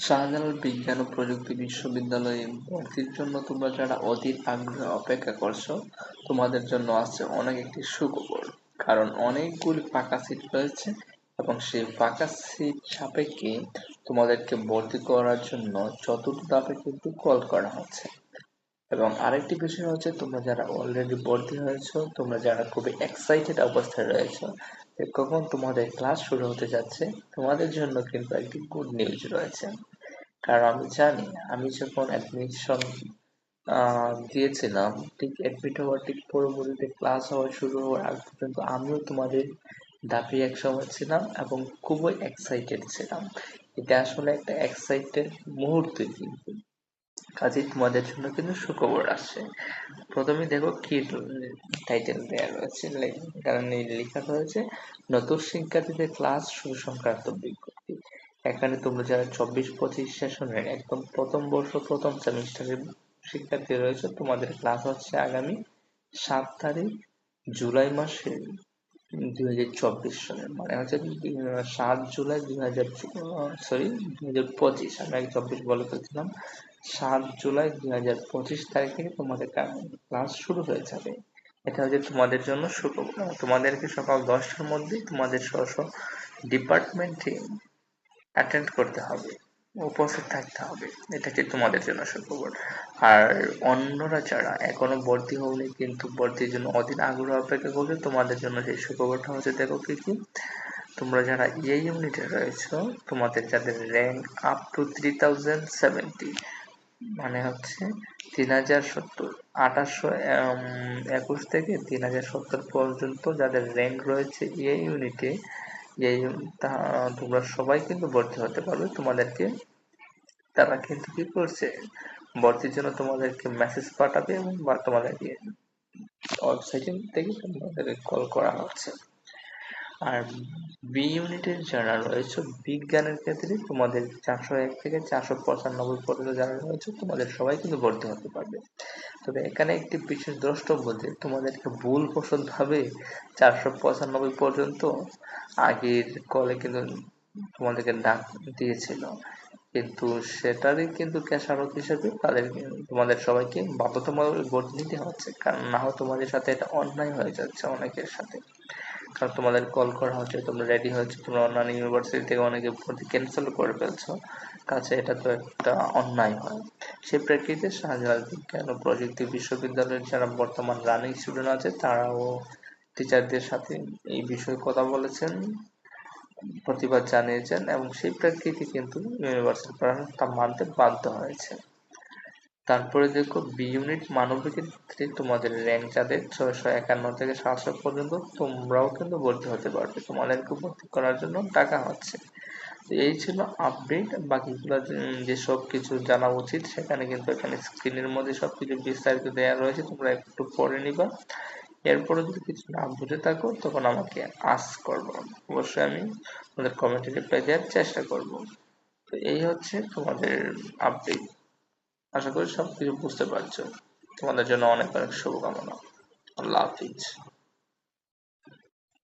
শাহজালাল বিজ্ঞান ও প্রযুক্তি বিশ্ববিদ্যালয়ে ভর্তির জন্য তোমরা যারা অধীর আগ্রহে অপেক্ষা করছ, তোমাদের জন্য আছে অনেক একটি সুখবর। কারণ অনেকগুলি ফাঁকা সিট রয়েছে এবং সেই ফাঁকা সিট সাপেক্ষে তোমাদেরকে ভর্তি করার জন্য চতুর্থ ধাপে কিন্তু কল করা হচ্ছে। এবং আরেকটি বিষয় হচ্ছে, তোমরা যারা অলরেডি ভর্তি হয়েছো, তোমরা যারা খুবই এক্সাইটেড অবস্থায় রয়েছো কখন তোমাদের ক্লাস শুরু হতে যাচ্ছে, তোমাদের জন্য কিন্তু একটি গুড নিউজ রয়েছে। কারণ আমি জানি, আমি যখন অ্যাডমিশন দিয়েছিলাম, ঠিক অ্যাডমিট হওয়ার ঠিক পরবর্তীতে ক্লাস হওয়া শুরু হওয়ার আগ পর্যন্ত আমিও তোমাদের দাপি এক সময় ছিলাম এবং খুবই এক্সাইটেড ছিলাম। এটা আসলে একটা এক্সাইটেড মুহূর্ত কিন্তু। কাজেই তোমাদের জন্য কিন্তু সুখবর আসছে প্রথমে দেখো কি টাইটেল দেওয়া রয়েছে কারণে লেখা রয়েছে, নতুন শিক্ষার্থীদের ক্লাস শুরু সংক্রান্ত বিজ্ঞপ্তি। এখানে তোমরা যারা চব্বিশ, পঁচিশ সেশনের একদম প্রথম বর্ষ, প্রথম সেমিস্টারের শিক্ষার্থী রয়েছে, তোমাদের ক্লাস হচ্ছে আগামী সাত তারিখ, জুলাই মাসের দুই হাজার চব্বিশ সালের মানে হচ্ছে সাত জুলাই দুই হাজার সরি দুই হাজার পঁচিশ আমি আগে চব্বিশ বলে ফেলছিলাম। সাত জুলাই দুই হাজার পঁচিশ তারিখ থেকে তোমাদের ক্লাস শুরু হয়ে যাবে এটা হচ্ছে তোমাদের জন্য সুখবর তোমাদেরকে সকাল দশটার মধ্যে তোমাদের স্ব ডিপার্টমেন্টে অ্যাটেন্ড করতে হবে। উপস্থিত থাকতে হবে। এটা কি তোমাদের জন্য সুখবর? আর অন্যরা যারা এখনও ভর্তি হওনি কিন্তু ভর্তির জন্য অধীন আগ্রহ অপেক্ষা করবে, তোমাদের জন্য সেই সুখবরটা হচ্ছে দেখো কি কি? তোমরা যারা এই ইউনিটে রয়েছো, তোমাদের যাদের rank up to three thousand seventy মানে হচ্ছে তিন হাজার সত্তর আঠাশশো একুশ থেকে তিন হাজার সত্তর পর্যন্ত যাদের র্যাঙ্ক রয়েছে এই ইউনিটে এই তোমরা সবাই কিন্তু ভর্তি হতে পারবে। তোমাদেরকে তারা কিন্তু কি করছে? ভর্তির জন্য তোমাদেরকে মেসেজ পাঠাবে এবং বা তোমাদেরকে ওয়েবসাইটে থেকে তোমাদেরকে কল করা হচ্ছে। আর বি ইউনিটের যারা রয়েছে, বিজ্ঞানের ক্ষেত্রে তোমাদের চারশো এক থেকে চারশো পঁচানব্বই পর্যন্ত যারা রয়েছে, তোমাদের সবাই কিন্তু ভর্তি হতে পারবে। তবে এখানে একটি বিশেষ দ্রষ্টব্য যে, তোমাদেরকে ভুল ভাবে চারশো পঁচানব্বই পর্যন্ত আগের কলে কিন্তু তোমাদেরকে ডাক দিয়েছিল। কিন্তু সেটারই কিন্তু ক্যাশারত হিসেবে তাদের তোমাদের সবাইকে বাধ্যতামূলক ভোট নিতে হচ্ছে। কারণ না তোমাদের সাথে এটা অন্যায় হয়ে যাচ্ছে অনেকের সাথে। কারণ তোমাদের কল করা হচ্ছে, তোমরা রেডি হচ্ছে তোমরা অন্যান্য ইউনিভার্সিটি থেকে অনেকে ভর্তি ক্যান্সেল করে ফেলছো। কাছে এটা তো একটা অন্যায় হয়। সেই প্রেক্ষিতে শাহজালাল বিজ্ঞান ও প্রযুক্তি বিশ্ববিদ্যালয়ের যারা বর্তমান রানিং স্টুডেন্ট আছে, তারাও টিচারদের সাথে এই বিষয়ে কথা বলেছেন, প্রতিবাদ জানিয়েছেন এবং সেই প্রেক্ষিতে কিন্তু ইউনিভার্সিটি প্রশাসন তা মানতে বাধ্য হয়েছে। তারপরে দেখো বি ইউনিট মানবিক ক্ষেত্রে তোমাদের র্যাঙ্ক যাদের ছয়শো একান্ন থেকে সাতশো পর্যন্ত, তোমরাও কিন্তু ভর্তি হতে পারবে। তোমাদেরকে ভর্তি করার জন্য টাকা হচ্ছে। এই ছিল আপডেট বাকিগুলো যে সব কিছু জানা উচিত, সেখানে কিন্তু এখানে স্ক্রিনের মধ্যে সব কিছু বিস্তারিত দেওয়া রয়েছে। তোমরা একটু পড়ে নিবা। এরপরে যদি কিছু না বুঝে থাকো, তখন আমাকে আস করব। অবশ্যই আমি তোমাদের কমেন্টে রিপ্লাই দেওয়ার চেষ্টা করব। তো এই হচ্ছে তোমাদের আপডেট আশা করি সবকিছু বুঝতে পারছ। তোমাদের জন্য অনেক অনেক শুভকামনা। আল্লাহ হাফিজ।